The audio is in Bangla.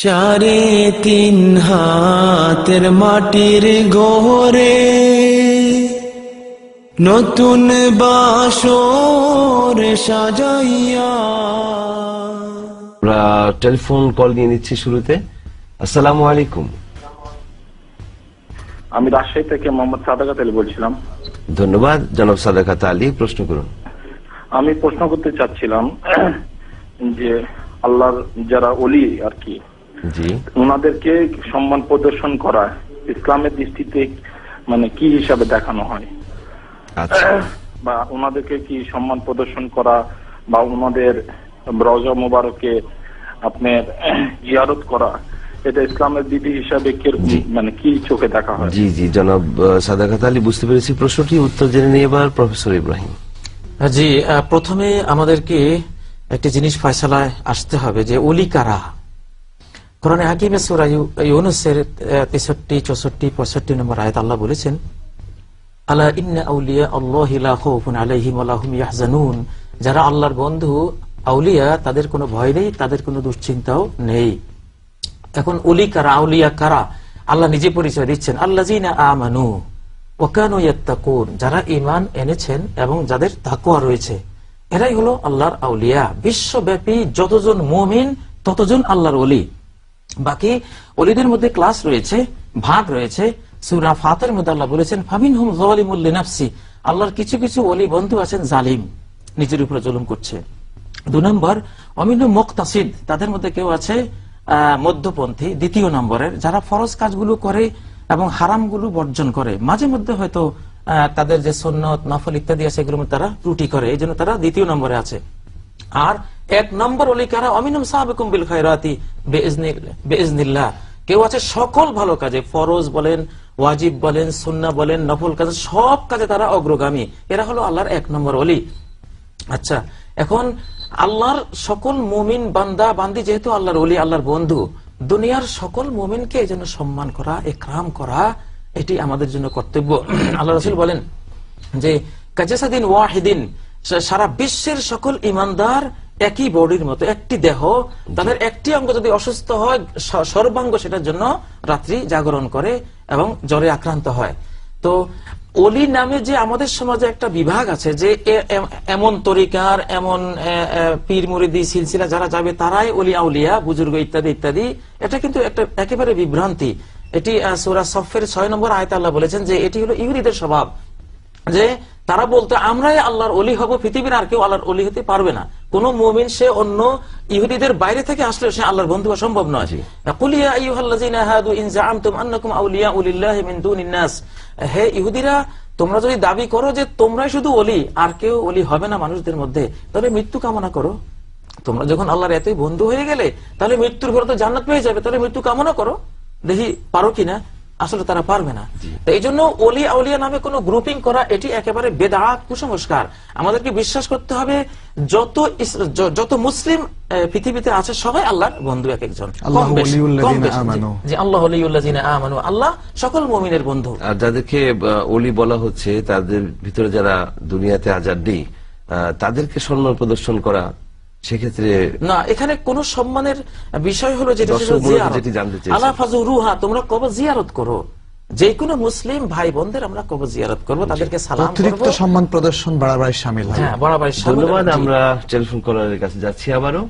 সাড়ে তিন হাতের মাটির গোরে নতুন বাসর সাজাইয়া। আমরা টেলিফোন কল নিয়ে নিচ্ছি শুরুতে। আসসালামু আলাইকুম। আমি রাজশাহী থেকে মোহাম্মদ সাদাকাত আলী বলছিলাম। ধন্যবাদ। জনাব সাদাকাত আলী প্রশ্ন করুন। আমি প্রশ্ন করতে চাচ্ছিলাম যে আল্লাহর যারা অলি আর কি ওনাদেরকে সম্মান প্রদর্শন করা ইসলামের দৃষ্টিতে মানে কি হিসাবে দেখানো হয়? আচ্ছা। বা ওনাদেরকে কি সম্মান প্রদর্শন করা বা ওনাদের রজা মোবারকে আপনার জিয়ারত করা এটা ইসলামের বিধি হিসাবে কীরকম মানে কি চোখে দেখা হয়? জি জি জনাব সাদাকাত আলী বুঝতে পেরেছি প্রশ্নটি উত্তর জেনে নিয়ে এবার প্রফেসর ইব্রাহিম। জি আহ, প্রথমে আমাদেরকে একটি জিনিস ফয়সালায় আসতে হবে যে অলি কারা কোরআনে হাকিমে সুরা ইউনুসের তেষট্টি, চৌষট্টি, পঁয়ষট্টি নম্বর আয়াত আল্লাহ বলেছেন ইন্না আউলিয়া আল্লাহি ইয়াহজানুন। যারা আল্লাহর বন্ধু, আউলিয়া, তাদের কোনো ভয় নেই, তাদের কোনো দুশ্চিন্তাও নেই। এখন অলি কারা, আউলিয়া কারা? আল্লাহ নিজে পরিচয় দিচ্ছেন আল্লাহ আমানু ওকানু যারা ইমান এনেছেন এবং যাদের তাকুয়া রয়েছে, এরাই হলো আল্লাহর আউলিয়া। বিশ্বব্যাপী যতজন মুমিন, ততজন আল্লাহর অলি বাকি অলিদের মধ্যে ক্লাস রয়েছে, ভাগ রয়েছে, সুরা ফাতের মধ্যে আল্লাহ বলেছেন ফামিন হুম জালিমুল্লি নাফসি আল্লাহর কিছু কিছু অলি বন্ধু আছেন জালিম, নিজের উপরে জুলুম করছে। দু নম্বর অমিনু মুক্তাসিদ তাদের মধ্যে কেউ আছে মধ্যপন্থী, দ্বিতীয় নম্বরের, যারা ফরজ কাজগুলো করে এবং হারামগুলো বর্জন করে। মাঝে মধ্যে হয়তো তাদের যে সন্ন্যত নফল ইত্যাদি আছে মধ্যে তারা ত্রুটি করে, এই জন্য তারা দ্বিতীয় নম্বরে আছে। আর এক নম্বর অলিকারা অমিনম সাহাবেকুম বিল খায়রাতি বেইজনিল্লাহ। কেউ আছে সকল ভালো কাজে, ফরজ বলেন, ওয়াজিব বলেন, সুন্নাহ বলেন, নফল কাজে, সব কাজে তারা অগ্রগামী। এরা হলো আল্লাহর এক নম্বর অলি আচ্ছা এখন আল্লাহর সকল মুমিন বান্দা, বান্দি যেহেতু আল্লাহর অলি আল্লাহর বন্ধু, দুনিয়ার সকল মুমিনকে এই জন্য সম্মান করা, একরাম করা, এটি আমাদের জন্য কর্তব্য। আল্লাহ রসুল বলেন যে, কাজাসাদিন ওয়াহিদিন সারা বিশ্বের সকল ইমানদার একই বডির মতো একটি দেহ তাদের একটি অঙ্গ যদি অসুস্থ হয় সর্বাঙ্গ সেটার জন্য রাত্রি জাগরণ করে এবং জ্বরে আক্রান্ত হয়। তো অলি নামে যে আমাদের সমাজে একটা বিভাগ আছে যে এমন তরিকার এমন পীর মুরিদি সিলসিলা যারা যাবে তারাই অলি আউলিয়া বুজুর্গ ইত্যাদি ইত্যাদি। এটা কিন্তু একটা একেবারে বিভ্রান্তি। এটি সূরা সফের ছয় নম্বর আয়তা আল্লাহ বলেছেন যে এটি হলো ইহুদিদের স্বভাব। যে তারা বলতো আমরাই আল্লাহর অলি হব পৃথিবীর আর কেউ আল্লাহর অলি হতে পারবে না। কোন মুমিন সে অন্য ইহুদিদের বাইরে থেকে আসলে সে আল্লাহর বন্ধু হওয়া সম্ভব নয়। কুল হাদু ইন যাআমতুম আন্নাকুম আউলিয়াউ লিল্লাহি মিন দুনিন নাস হে ইহুদিরা তোমরা যদি দাবি করো যে তোমরাই শুধু অলি আর কেউ অলি হবে না মানুষদের মধ্যে তাহলে মৃত্যু কামনা করো। তোমরা যখন আল্লাহর এতই বন্ধু হয়ে গেলে তাহলে মৃত্যুর পরে তো জান্নাত পেয়ে যাবে তাহলে মৃত্যু কামনা করো। দেখি পারো কিনা? আসলে তারা পারবে না। তো এই জন্য অলি আউলিয়া নামে কোনো গ্রুপিং করা এটি একেবারে বেদা কুসংস্কার। আমাদেরকে বিশ্বাস করতে হবে যত যত মুসলিম আহ, পৃথিবীতে আছে সবাই আল্লাহর বন্ধু এক একজন। কম আল্লাহু। আমানু। আল্লাহ ওলিউল্লাযীনা আমানু। আল্লাহ সকল মমিনের বন্ধু। আর যাদেরকে অলি বলা হচ্ছে তাদের ভিতরে যারা দুনিয়াতে আজাদি তাদেরকে সম্মান প্রদর্শন করা সেক্ষেত্রে না এখানে কোন সম্মানের বিষয় হলো যেটা রুহা তোমরা কবে জিয়ারত করো। যে কোনো মুসলিম ভাই বোনদের আমরা কবে জিয়ারত করব তাদেরকে সালাম অতিরিক্ত সম্মান প্রদর্শন বাড়াবাড়ি সামিল হ্যাঁ। বরাবর ধন্যবাদ আমরা টেলিফোন কলারের কাছে যাচ্ছি আবারও।